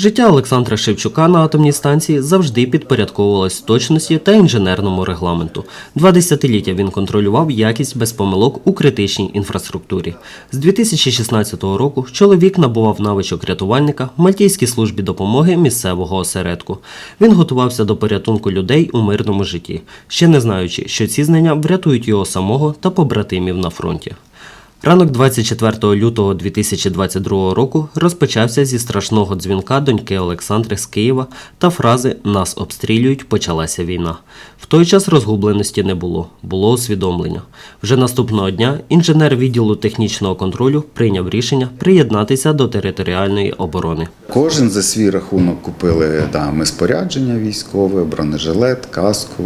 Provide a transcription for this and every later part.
Життя Олександра Шевчука на атомній станції завжди підпорядковувалось точності та інженерному регламенту. Два десятиліття він контролював якість без помилок у критичній інфраструктурі. З 2016 року чоловік набував навичок рятувальника в Мальтійській службі допомоги місцевого осередку. Він готувався до порятунку людей у мирному житті, ще не знаючи, що ці знання врятують його самого та побратимів на фронті. Ранок 24 лютого 2022 року розпочався зі страшного дзвінка доньки Олександри з Києва та фрази Нас обстрілюють, почалася війна. В той час розгубленості не було, було усвідомлення. Вже наступного дня інженер відділу технічного контролю прийняв рішення приєднатися до територіальної оборони. Кожен за свій рахунок купили да, ми спорядження військове, бронежилет, каску,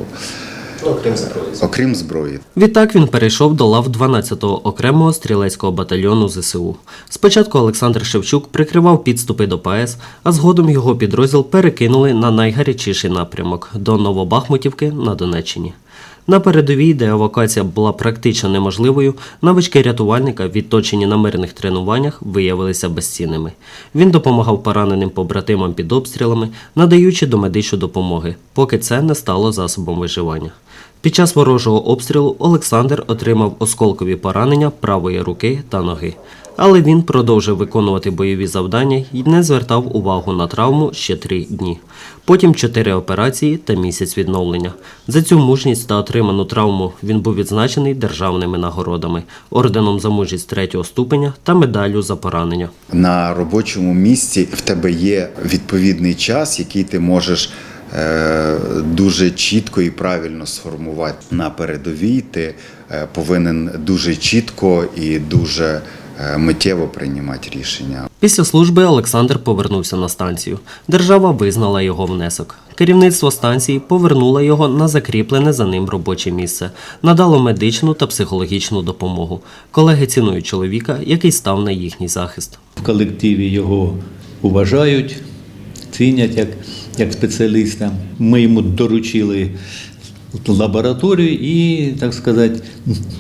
Окрім зброї. окрім зброї. Відтак він перейшов до лав 12-го окремого стрілецького батальйону ЗСУ. Спочатку Олександр Шевчук прикривав підступи до ПАЕС, а згодом його підрозділ перекинули на найгарячіший напрямок до Новобахмутівки на Донеччині. На передовій, де евакуація була практично неможливою, навички рятувальника, відточені на мирних тренуваннях, виявилися безцінними. Він допомагав пораненим побратимам під обстрілами, надаючи домедичну допомоги, поки це не стало засобом виживання. Під час ворожого обстрілу Олександр отримав осколкові поранення правої руки та ноги. Але він продовжив виконувати бойові завдання і не звертав увагу на травму ще три дні. Потім чотири операції та місяць відновлення. За цю мужність та отриману травму він був відзначений державними нагородами, орденом за мужність третього ступеня та медаллю за поранення. На робочому місці в тебе є відповідний час, який ти можеш дуже чітко і правильно сформувати. На передовій ти е, повинен дуже чітко і дуже е, миттєво приймати рішення. Після служби Олександр повернувся на станцію. Держава визнала його внесок. Керівництво станції повернуло його на закріплене за ним робоче місце, надало медичну та психологічну допомогу. Колеги цінують чоловіка, який став на їхній захист. В колективі його уважають, цінять як, як спеціаліста. Ми йому доручили лабораторію і, так сказати,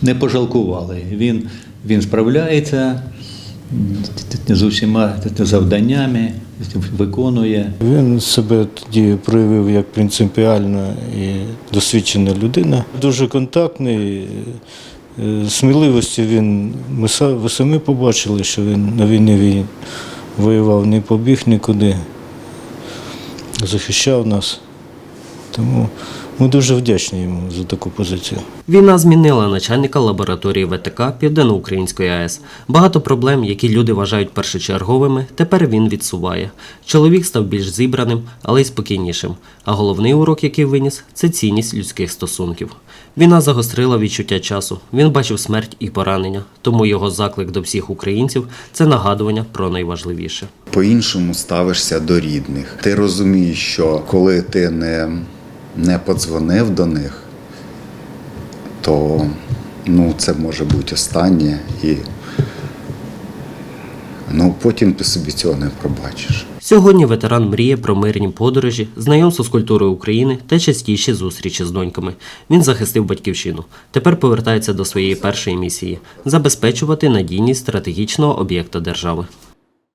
не пожалкували. Він, він справляється з усіма завданнями, виконує. Він себе тоді проявив як принципіальна і досвідчена людина. Дуже контактний. е, Сміливості він, ми самі побачили, що він на війні воював, не побіг нікуди, захищав нас. Тому ми дуже вдячні йому за таку позицію. Війна змінила начальника лабораторії ВТК Південноукраїнської АЕС. Багато проблем, які люди вважають першочерговими, тепер він відсуває. Чоловік став більш зібраним, але й спокійнішим. А головний урок, який виніс, це цінність людських стосунків. Війна загострила відчуття часу. Він бачив смерть і поранення, тому його заклик до всіх українців це нагадування про найважливіше. По-іншому ставишся до рідних. Ти розумієш, що коли ти не, не подзвонив до них, то ну, це може бути останнє, і ну, потім ти собі цього не пробачиш. Сьогодні ветеран мріє про мирні подорожі, знайомство з культурою України та частіші зустрічі з доньками. Він захистив батьківщину. Тепер повертається до своєї першої місії забезпечувати надійність стратегічного об'єкта держави.